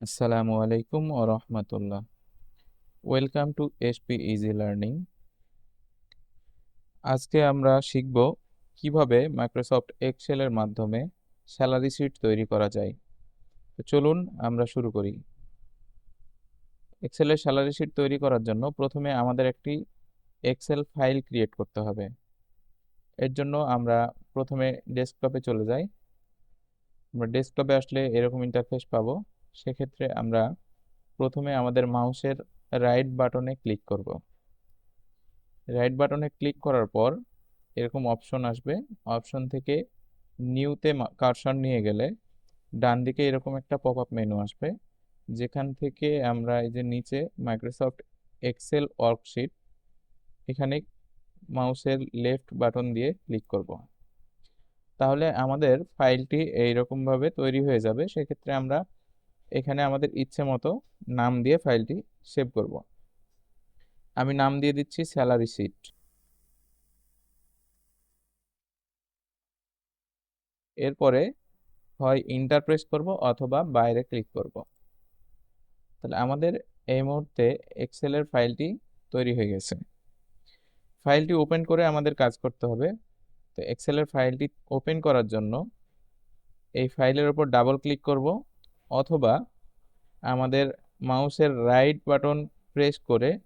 আসসালামু আলাইকুম ও রহমতুল্লাহ। Welcome to SP easy learning আজকে আমরা শিখব কীভাবে মাইক্রোসফট এক্সেলের মাধ্যমে স্যালারি শিট তৈরি করা যায়। তো চলুন আমরা শুরু করি। এক্সেলের স্যালারি শিট তৈরি করার জন্য প্রথমে আমাদের একটি এক্সেল ফাইল ক্রিয়েট করতে হবে। এর জন্য আমরা প্রথমে ডেস্কটপে চলে যাই। আমরা ডেস্কটপে আসলে এরকম ইন্টারফেস পাবো। সেক্ষেত্রে আমরা প্রথমে আমাদের মাউসের রাইট বাটনে ক্লিক করব। রাইট বাটনে ক্লিক করার পর এরকম অপশন আসবে। অপশন থেকে নিউতে কারশন নিয়ে গেলে ডান দিকে এরকম একটা পপ আপ মেনু আসবে। যেখান থেকে আমরা এই যে নিচে মাইক্রোসফট এক্সেল ওয়ার্কশিট এখানে মাউসের লেফট বাটন দিয়ে ক্লিক করব। তাহলে আমাদের ফাইলটি এইরকমভাবে তৈরি হয়ে যাবে। সেক্ষেত্রে আমরা এখানে আমাদের ইচ্ছে মতো নাম দিয়ে ফাইলটি সেভ করব। আমি নাম দিয়ে দিচ্ছি স্যালারি শিট। এরপরে হয় ইন্টার প্রেস করব অথবা বাইরে ক্লিক করব। তাহলে আমাদের এই মুহূর্তে এক্সেলের ফাইলটি তৈরি হয়ে গেছে। ফাইলটি ওপেন করে আমাদের কাজ করতে হবে। তো এক্সেলের ফাইলটি ওপেন করার জন্য এই ফাইলের ওপর ডাবল ক্লিক করব। অথবা আমাদের মাউসের রাইট বাটন প্রেস করে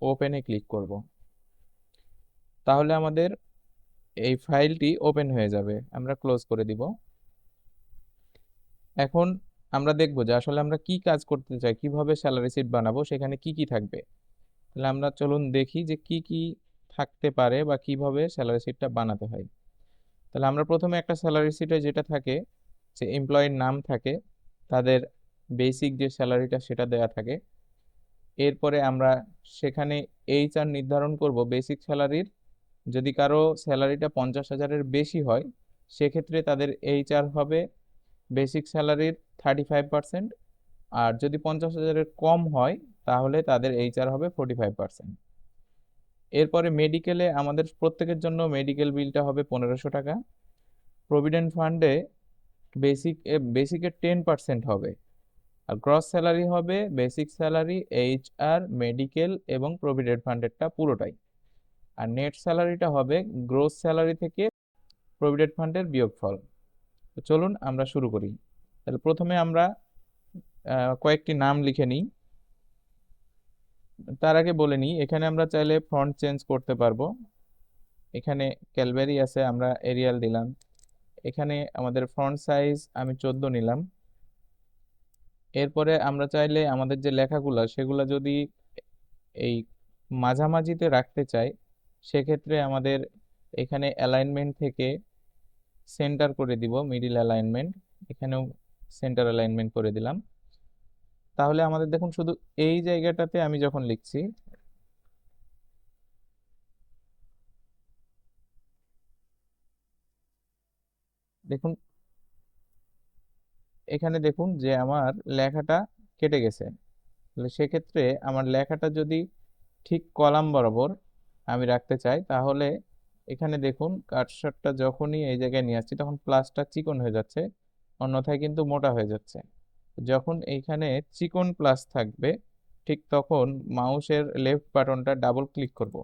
ওপেনে ক্লিক করব। তাহলে আমাদের এই ফাইলটি ওপেন হয়ে যাবে। আমরা ক্লোজ করে দিব। এখন আমরা দেখব যে আসলে আমরা কি কাজ করতে চাই, কীভাবে স্যালারি শিট বানাবো, সেখানে কি কি থাকবে। তাহলে আমরা চলুন দেখি যে কি কি থাকতে পারে বা কীভাবে স্যালারি শিটটা বানাতে হয়। তাহলে আমরা প্রথমে একটা স্যালারি শিটে যেটা থাকে, যে এমপ্লয়ির নাম থাকে তাদের বেসিক যে স্যালারিটা সেটা দেওয়া থাকে। এরপরে আমরা সেখানে এইচ আর নির্ধারণ করব বেসিক স্যালারির যদি কারও স্যালারিটা পঞ্চাশ হাজারের বেশি হয়, সেক্ষেত্রে তাদের এইচ আর হবে বেসিক স্যালারির থার্টি ফাইভ পার্সেন্ট আর যদি পঞ্চাশ হাজারের কম হয়, তাহলে তাদের এইচ আর হবে ফোর্টি ফাইভ পার্সেন্ট এরপরে মেডিকেলে আমাদের প্রত্যেকের জন্য মেডিকেল বিলটা হবে পনেরোশো টাকা। প্রভিডেন্ট ফান্ডে বেসিক বেসিকের টেন পার্সেন্ট হবে। আর গ্রস স্যালারি হবে basic salary H R medical এবং প্রভিডেন্ট ফান্ডেরটা পুরোটাই। আর নেট স্যালারিটা হবে গ্রোস স্যালারি থেকে প্রভিডেন্ট ফান্ডের বিয়োগফল। তো চলুন আমরা শুরু করি। তাহলে প্রথমে আমরা কয়েকটি নাম লিখে নিই। তার আগে বলে নিই, এখানে আমরা চাইলে ফন্ট চেঞ্জ করতে পারব। এখানে ক্যালবেরি আছে, আমরা এরিয়াল দিলাম। এখানে আমাদের ফ্রন্ট সাইজ আমি চোদ্দ নিলাম। এরপরে আমরা চাইলে আমাদের যে লেখাগুলো, সেগুলো যদি এই মাঝামাঝিতে রাখতে চাই, সেক্ষেত্রে আমাদের এখানে অ্যালাইনমেন্ট থেকে সেন্টার করে দিব মিডিল অ্যালাইনমেন্ট এখানেও সেন্টার অ্যালাইনমেন্ট করে দিলাম। তাহলে আমাদের দেখুন, শুধু এই জায়গাটাতে আমি যখন লিখছি দেখুন, এখানে দেখুন যে আমার লেখাটা কেটে গেছে। তাহলে সেক্ষেত্রে আমার লেখাটা যদি ঠিক কলাম বরাবর আমি রাখতে চাই, তাহলে এখানে দেখুন কাটশটটা যখনই এই জায়গায় নিয়ে আসছি, তখন প্লাসটা চিকন হয়ে যাচ্ছে, অন্যথায় কিন্তু মোটা হয়ে যাচ্ছে। যখন এইখানে চিকন প্লাস থাকবে, ঠিক তখন মাউসের লেফট বাটনটা ডাবল ক্লিক করব।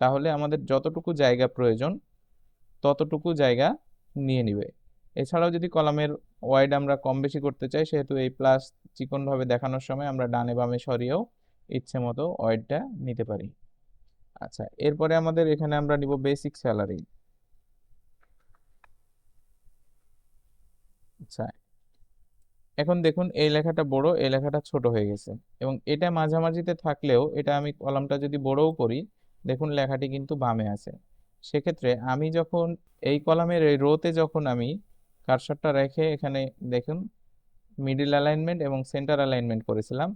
তাহলে আমাদের যতটুকু জায়গা প্রয়োজন, ততটুকু জায়গা নিয়ে নিবে। এছাড়াও যদি কলামের ওয়াইড আমরা কম বেশি করতে চাই, সেহেতু এই প্লাস চিকনভাবে দেখানোর সময় আমরা ডানে বামে সরিয়েও ইচ্ছে মতো ওয়াইডটা নিতে পারি। আচ্ছা এরপরে আমাদের এখানে আমরা নিব বেসিক স্যালারি। আচ্ছা এখন দেখুন এই লেখাটা বড়, এই লেখাটা ছোট হয়ে গেছে। এবং এটা মাঝামাঝিতে থাকলেও এটা আমি কলামটা যদি বড়ও করি, দেখুন লেখাটি কিন্তু বামে আছে। সেক্ষেত্রে আমি যখন এই কলামের এই রোতে যখন আমি কারসরটা রেখে এখানে দেখুন মিডিল অ্যালাইনমেন্ট এবং সেন্টার অ্যালাইনমেন্ট করেছিলাম,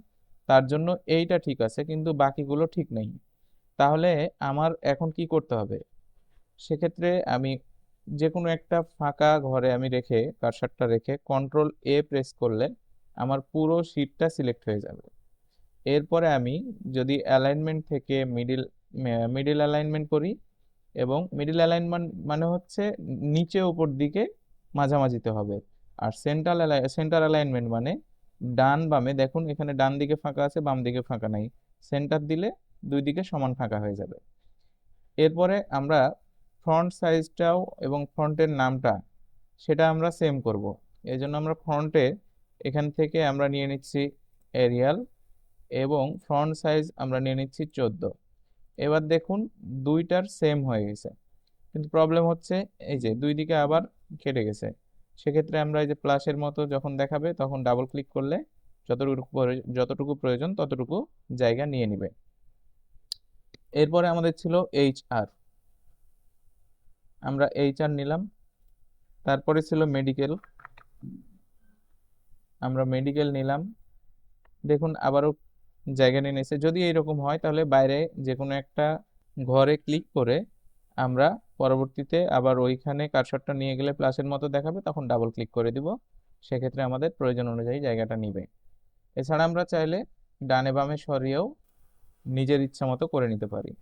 তার জন্য এইটা ঠিক আছে, কিন্তু বাকিগুলো ঠিক নেই। তাহলে আমার এখন কি করতে হবে? সেক্ষেত্রে আমি যে কোনো একটা ফাঁকা ঘরে আমি রেখে কারসারটা রেখে কন্ট্রোল এ প্রেস করলে আমার পুরো শিটটা সিলেক্ট হয়ে যাবে। এরপরে আমি যদি অ্যালাইনমেন্ট থেকে মিডিল মিডিল অ্যালাইনমেন্ট করি এবং মিডিল অ্যালাইনমেন্ট মানে হচ্ছে নিচে উপর দিকে মাঝামাঝিতে হবে। আর সেন্ট্রাল সেন্টার অ্যালাইনমেন্ট মানে ডান বামে, দেখুন এখানে ডান দিকে ফাঁকা আছে, বাম দিকে ফাঁকা নাই। সেন্টার দিলে দুই দিকে সমান ফাঁকা হয়ে যাবে। এরপরে আমরা ফ্রন্ট সাইজটাও এবং ফ্রন্টের নামটা, সেটা আমরা সেম করব। এই জন্য আমরা ফ্রন্টে এখান থেকে আমরা নিয়ে নিচ্ছি এরিয়াল এবং ফ্রন্ট সাইজ আমরা নিয়ে নিচ্ছি চোদ্দ। এবার দেখুন দুইটার সেম হয়ে গেছে। কিন্তু প্রবলেম হচ্ছে এই যে দুই দিকে আবার কেটে গেছে। সেক্ষেত্রে আমরা এই যে প্লাসের মতো যখন দেখাবে তখন ডাবল ক্লিক করলে যতটুকু যতটুকু প্রয়োজন ততটুকু জায়গা নিয়ে নিবে। এরপরে আমাদের ছিল এইচ আর আমরা এইচ আর নিলাম। তারপরে ছিল মেডিকেল আমরা মেডিকেল নিলাম। দেখুন আবারও জায়গা নিয়ে নিয়েছে যদি এইরকম হয়, তাহলে বাইরে যে কোনো একটা ঘরে ক্লিক করে আমরা পরবর্তীতে আবার ওইখানে কারসরটা নিয়ে গেলে প্লাসের মতো দেখাবে, তখন ডাবল ক্লিক করে দিব। সেক্ষেত্রে আমাদের প্রয়োজন অনুযায়ী জায়গাটা নিবে। এছাড়া আমরা চাইলে ডানে বামে সরিয়েও নিজের ইচ্ছা মতো করে নিতে পারি।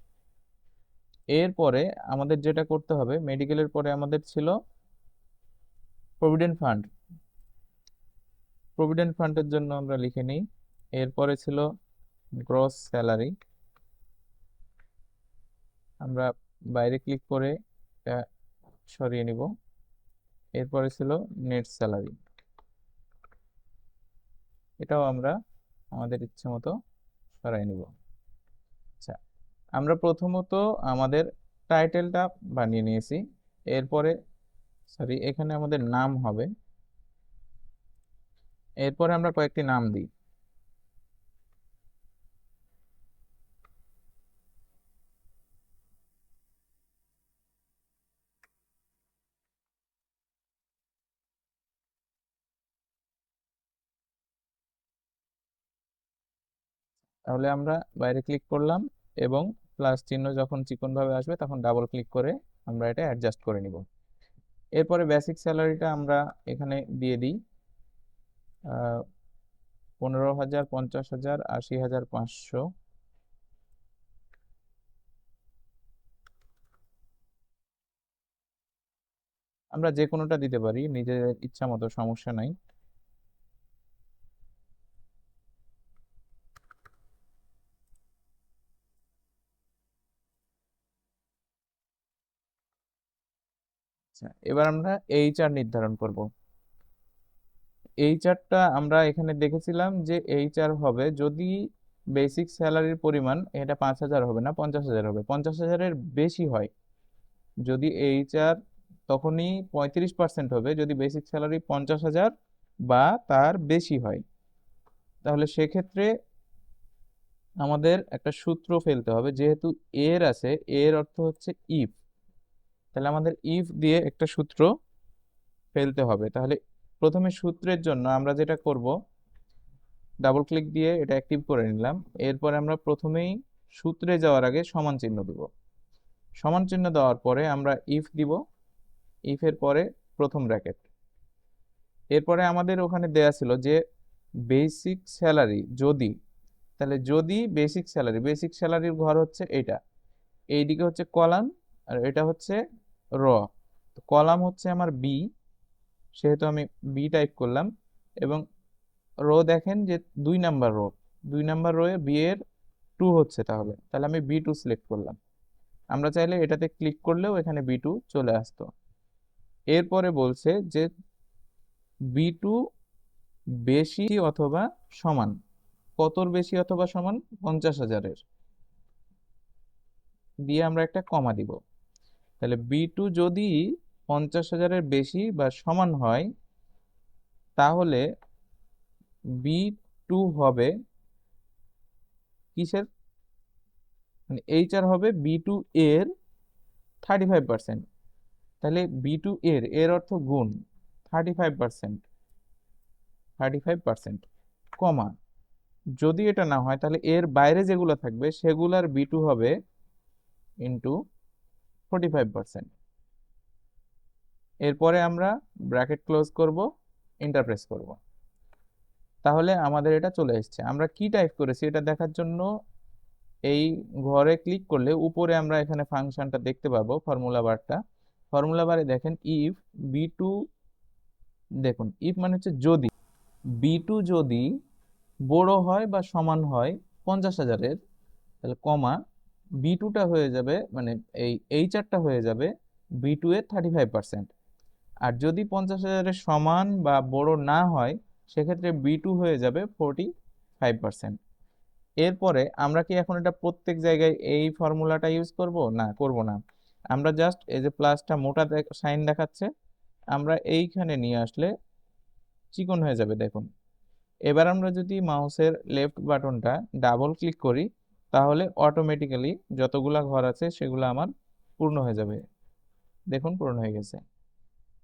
এরপরে আমাদের যেটা করতে হবে, মেডিকেলের পরে আমাদের ছিল প্রভিডেন্ট ফান্ড। প্রভিডেন্ট ফান্ডের জন্য আমরা লিখে নিই। এরপরে ছিল গ্রস স্যালারি আমরা বাইরে ক্লিক করে সরিয়ে নিব। এরপরে ছিল নেট স্যালারি এটাও আমরা আমাদের ইচ্ছে মতো সরাই নিব। আচ্ছা আমরা প্রথমত আমাদের টাইটেলটা বানিয়ে নিয়েছি। এরপরে সরি এখানে আমাদের নাম হবে। এরপরে আমরা কয়েকটি নাম দিই। তাহলে আমরা বাইরে ক্লিক করলাম এবং প্লাস চিহ্ন যখন চিকনভাবে আসবে তখন ডাবল ক্লিক করে আমরা এটা অ্যাডজাস্ট করে নিব। এরপরে বেসিক স্যালারিটা আমরা এখানে দিয়ে দিই। পনেরো হাজার, পঞ্চাশ হাজার, আশি হাজার, পাঁচশো। আমরা যে কোনোটা দিতে পারি, নিজের ইচ্ছা মতো সমস্যা নাই। আচ্ছা এবার আমরা এইচআর নির্ধারণ করব। এইচআরটা আমরা এখানে দেখেছিলাম যে এইচআর হবে যদি বেসিক স্যালারির পরিমাণ এটা পাঁচ হাজার হবে না, পঞ্চাশ হাজার হবে। পঞ্চাশ হাজারের বেশি হয়, যদি এইচআর তখনই পঁয়ত্রিশ পার্সেন্ট হবে, যদি বেসিক স্যালারি পঞ্চাশ হাজার বা তার বেশি হয়, তাহলে সেক্ষেত্রে আমাদের একটা সূত্র ফেলতে হবে, যেহেতু এর আছে, এর অর্থ হচ্ছে ইফ তাহলে আমাদের ইফ দিয়ে একটা সূত্র ফেলতে হবে। তাহলে প্রথমে সূত্রের জন্য আমরা যেটা করব ডাবল ক্লিক দিয়ে এটা অ্যাক্টিভ করে নিলাম। এরপরে আমরা প্রথমেই সূত্রে যাওয়ার আগে সমান চিহ্ন দেব। সমান চিহ্ন দেওয়ার পরে আমরা ইফ দিব। ইফের পরে প্রথম ব্র্যাকেট এরপরে আমাদের ওখানে দেয়া ছিল যে বেসিক স্যালারি যদি, তাহলে যদি বেসিক স্যালারি বেসিক স্যালারির ঘর হচ্ছে এটা। এইদিকে হচ্ছে কলাম আর এটা হচ্ছে র। কলাম হচ্ছে আমার বি সেহেতু আমি বি টাইপ করলাম। এবং রো দেখেন যে দুই নাম্বার রো, দুই নাম্বার রোয়ে বি এর টু হচ্ছে তাহলে। তাহলে আমি বি টু সিলেক্ট করলাম। আমরা চাইলে এটাতে ক্লিক করলেও এখানে বি টু চলে আসতো। এরপরে বলছে যে বি টু বেশি অথবা সমান, কতর বেশি অথবা সমান? পঞ্চাশ হাজারের। দিয়ে আমরা একটা কমা দিব। তাহলে বি টু যদি পঞ্চাশ হাজারের বেশি বা সমান হয়, তাহলে বি টু হবে কিসের? মানে এইচ আর হবে বি টু এর থার্টি ফাইভ পার্সেন্ট তাহলে বি টু এর এর অর্থ গুণ thirty five percent thirty five percent কমা। যদি এটা না হয়, তাহলে এর বাইরে যেগুলো থাকবে, সেগুলার বি টু হবে ইন্টু ফোর্টি ফাইভ পার্সেন্ট এরপরে আমরা ব্র্যাকেট ক্লোজ করব ইন্টারপ্রেস করব। তাহলে আমাদের এটা চলে এসছে। আমরা কি টাইপ করেছি এটা দেখার জন্য? এই ঘরে ক্লিক করলে উপরে আমরা এখানে ফাংশনটা দেখতে পাবো ফর্মুলা বারটা ফর্মুলা বারে দেখেন ইফ বি টু দেখুন ইফ মানে হচ্ছে যদি। বি টু যদি বড় হয় বা সমান হয় পঞ্চাশ হাজারের, তাহলে কমা বি টুটা হয়ে যাবে মানে এই এইচআরটা হয়ে যাবে বি টু এর থার্টি ফাইভ পার্সেন্ট আর যদি পঞ্চাশ হাজারের সমান বা বড় না হয়, সেক্ষেত্রে বি টু হয়ে যাবে ফোরটি ফাইভ পার্সেন্ট এরপরে আমরা কি এখন এটা প্রত্যেক জায়গায় এই ফর্মুলাটা ইউজ করব? না করব না। আমরা জাস্ট এই যে প্লাসটা মোটা সাইন দেখাচ্ছে, আমরা এইখানে নিয়ে আসলে চিকন হয়ে যাবে, দেখুন। এবার আমরা যদি মাউসের লেফট বাটনটা ডাবল ক্লিক করি তাহলে অটোমেটিক্যালি যতগুলা ঘর আছে সেগুলো আমার পূর্ণ হয়ে যাবে। দেখুন, পূর্ণ হয়ে গেছে।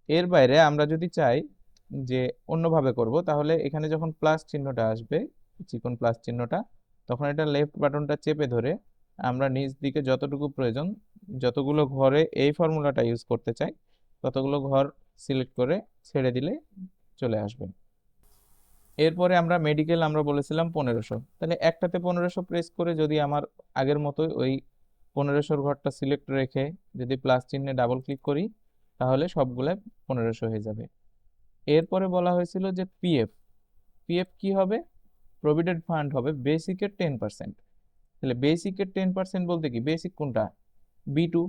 এর বাইরে আমরা যদি চাই যে অন্যভাবে করব, তাহলে এখানে যখন প্লাস চিহ্নটা আসবে, চিকন প্লাস চিহ্নটা, তখন এটা লেফট বাটনটা চেপে ধরে আমরা নিচ দিকে যতটুকু প্রয়োজন, যতগুলো ঘরে এই ফর্মুলাটা ইউজ করতে চাই, ততগুলো ঘর সিলেক্ট করে ছেড়ে দিলে চলে আসবে। এরপরে আমরা মেডিকেল আমরা বলেছিলাম পনেরোশো। তাহলে একটাতে পনেরোশো প্রেস করে যদি আমার আগের মতোই ওই পনেরোশোর ঘরটা সিলেক্ট রেখে যদি প্লাস চিহ্নে ডাবল ক্লিক করি, তাহলে সবগুলো পনেরোশো হয়ে যাবে। এরপরে বলা হয়েছিল যে পিএফ পিএফ কি হবে? প্রভিডেন্ট ফান্ড হবে বেসিকের টেন পার্সেন্ট তাহলে বেসিকের টেন পার্সেন্ট বলতে কি? বেসিক কোনটা? বি টু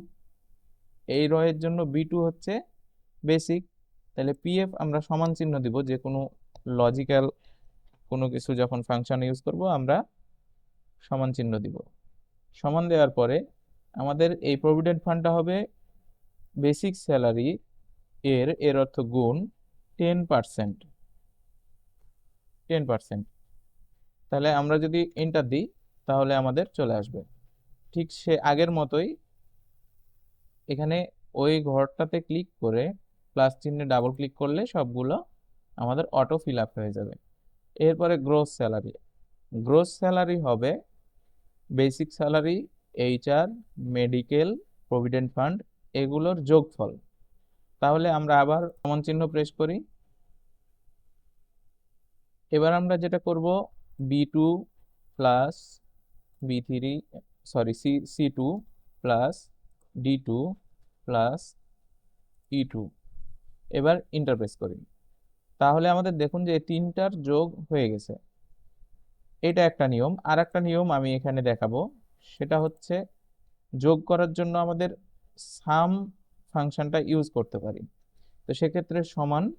এই রয়ের জন্য বি টু হচ্ছে বেসিক তাহলে পিএফ আমরা সমান চিহ্ন দিব যে কোনো লজিক্যাল কোনো কিছু যখন ফাংশন ইউজ করব, আমরা সমান চিহ্ন দিব। সমান দেওয়ার পরে আমাদের এই প্রভিডেন্ট ফান্ডটা হবে বেসিক স্যালারি এর এর অর্থ গুণ টেন পার্সেন্ট টেন পার্সেন্ট তাহলে আমরা যদি এন্টার দিই, তাহলে আমাদের চলে আসবে। ঠিক সে আগের মতোই এখানে ওই ঘরটাতে ক্লিক করে প্লাস চিহ্নে ডাবল ক্লিক করলে সবগুলো আমাদের অটো ফিল আপ হয়ে যাবে। এরপরে গ্রোস স্যালারি গ্রোস স্যালারি হবে basic salary HR medical provident fund এগুলোর যোগফল। তাহলে আমরা আবার সমান চিহ্ন প্রেস করি। এবার আমরা যেটা করব B two plus B three sorry C C two plus D two plus E two এবার ইন্টারপ্রেস করি। তাহলে আমাদের দেখুন যে তিনটার যোগ হয়ে গেছে। এটা একটা নিয়ম। আর একটা নিয়ম আমি এখানে দেখাবো। সেটা হচ্ছে যোগ করার জন্য আমাদের সাম ফাংশনটা ইউজ করতে পারি। তো সেক্ষেত্রে সমান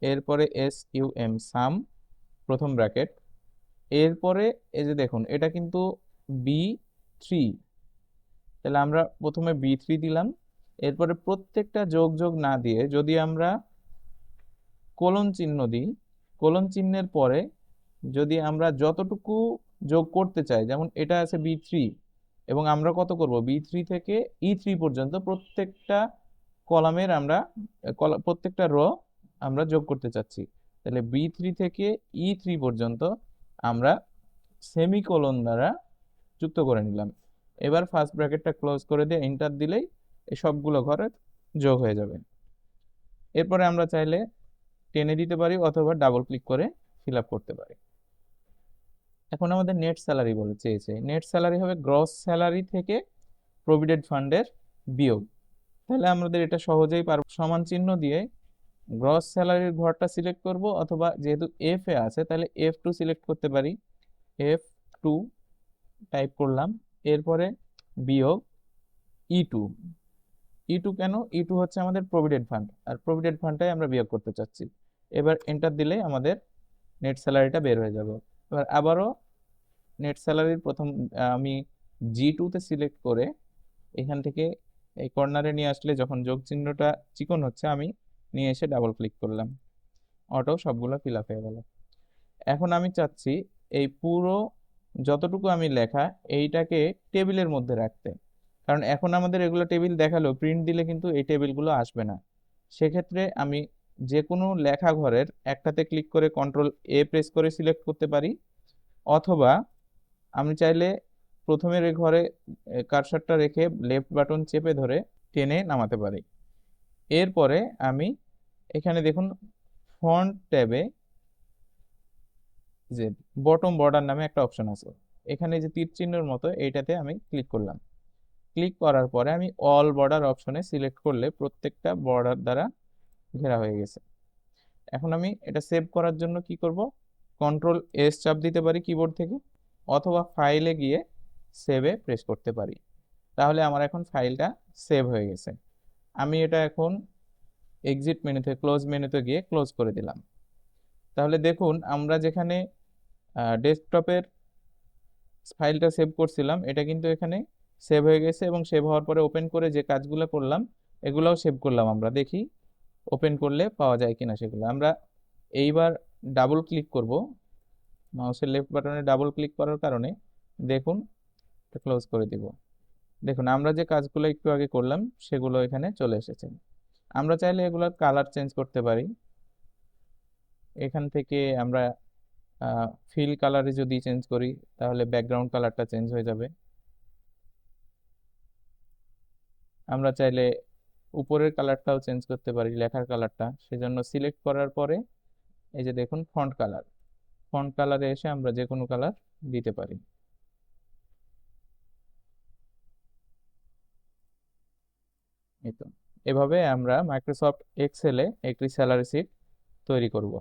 এরপরে এস ইউ এম সাম, প্রথম ব্র্যাকেট। এরপরে এই যে দেখুন, এটা কিন্তু বি থ্রি। তাহলে আমরা প্রথমে বি থ্রি দিলাম। এরপরে প্রত্যেকটা যোগ যোগ না দিয়ে যদি আমরা কোলন চিহ্ন দিই। কোলন চিহ্নের পরে যদি আমরা যতটুকু যোগ করতে চাই, যেমন এটা আছে বি থ্রি এবং আমরা কত করব? বি থ্রি থেকে ই থ্রি পর্যন্ত প্রত্যেকটা কলামের আমরা প্রত্যেকটা র আমরা যোগ করতে চাচ্ছি। তাহলে বি থ্রি থেকে ই থ্রি পর্যন্ত আমরা সেমিকোলন দ্বারা যুক্ত করে নিলাম। এবার ফার্স্ট ব্র্যাকেটটা ক্লোজ করে দিয়ে এন্টার দিলেই এই সবগুলো ঘরে যোগ হয়ে যাবে। এরপরে আমরা চাইলে টেনে দিতে পারি অথবা ডাবল ক্লিক করে ফিল করতে পারি। এখন আমাদের নেট স্যালারি বলে চেয়েছে। নেট স্যালারি হবে গ্রস স্যালারি থেকে প্রভিডেন্ট ফান্ডের বিয়োগ। তাহলে আমাদের এটা সহজেই পারব। সমান চিহ্ন দিয়ে গ্রস স্যালারির ঘরটা সিলেক্ট করব অথবা যেহেতু এফ এ আছে, তাহলে এফ টু সিলেক্ট করতে পারি। এফ টু টাইপ করলাম। এরপরে বিয়োগ ই টু ই টু কেন? ই টু হচ্ছে আমাদের প্রভিডেন্ট ফান্ড আর প্রভিডেন্ট ফান্ডটাই আমরা বিয়োগ করতে চাচ্ছি। এবার এন্টার দিলে আমাদের নেট স্যালারিটা বের হয়ে যাবে। এবার আবারও নেট স্যালারির প্রথম আমি জি টুতে সিলেক্ট করে এখান থেকে এই কর্নারে নিয়ে আসলে যখন যোগ চিহ্নটা চিকন হচ্ছে, আমি নিয়ে এসে ডাবল ক্লিক করলাম। অটো সবগুলো ফিল আপ হয়ে গেল। এখন আমি চাচ্ছি এই পুরো যতটুকু আমি লেখা, এইটাকে টেবিলের মধ্যে রাখতে। কারণ এখন আমাদের এগুলো টেবিল দেখাল প্রিন্ট দিলে কিন্তু এই টেবিলগুলো আসবে না। সেক্ষেত্রে আমি যে কোনো লেখা ঘরের একটাতে ক্লিক করে কন্ট্রোল এ প্রেস করে সিলেক্ট করতে পারি। অথবা আমি চাইলে প্রথমের ঘরে কারসারটা রেখে লেফট বাটন চেপে ধরে টেনে নামাতে পারি। এরপরে আমি এখানে দেখুন ফন্ট ট্যাবে যে বটম বর্ডার নামে একটা অপশন আছে। এখানে যে তীর মতো এইটাতে আমি ক্লিক করলাম। ক্লিক করার পরে আমি অল বর্ডার অপশনে সিলেক্ট করলে প্রত্যেকটা বর্ডার দ্বারা ঘেরা হয়ে গেছে। এখন আমি এটা সেভ করার জন্য কি করব? কন্ট্রোল এস চাপ দিতে পারি কিবোর্ড থেকে, অথবা ফাইলে গিয়ে সেভে প্রেস করতে পারি। তাহলে আমার এখন ফাইলটা সেভ হয়ে গেছে। আমি এটা এখন এক্সিট মেনুতে ক্লোজ মেনুতে গিয়ে ক্লোজ করে দিলাম। তাহলে দেখুন, আমরা যেখানে ডেস্কটপের ফাইলটা সেভ করছিলাম, এটা কিন্তু এখানে সেভ হয়ে গেছে এবং সেভ হওয়ার পরে ওপেন করে যে কাজগুলো করলাম, এগুলোও সেভ করলাম আমরা। দেখি। ওপেন করলে পাওয়া যায় কিনা সেগুলো। আমরা এইবার ডাবল ক্লিক করব। মাউসের লেফট বাটনে ডাবল ক্লিক করার কারণে দেখুন ক্লোজ করে দিব। দেখুন, আমরা যে কাজগুলো একটু আগে করলাম, সেগুলো এখানে চলে এসেছে। আমরা চাইলে এগুলোর কালার চেঞ্জ করতে পারি। এখান থেকে আমরা ফিল কালারে যদি চেঞ্জ করি, তাহলে ব্যাকগ্রাউন্ড কালারটা চেঞ্জ হয়ে যাবে। আমরা চাইলে উপরের কালারটাও চেঞ্জ করতে পারি, লেখার কালারটা সেজন্য সিলেক্ট করার পরে, এই যে দেখুন ফন্ট কালার ফন্ট কালারে এসে আমরা যে কোনো কালার দিতে পারি। এভাবে আমরা মাইক্রোসফট এক্সেলে একটি স্যালারি শিট তৈরি করব।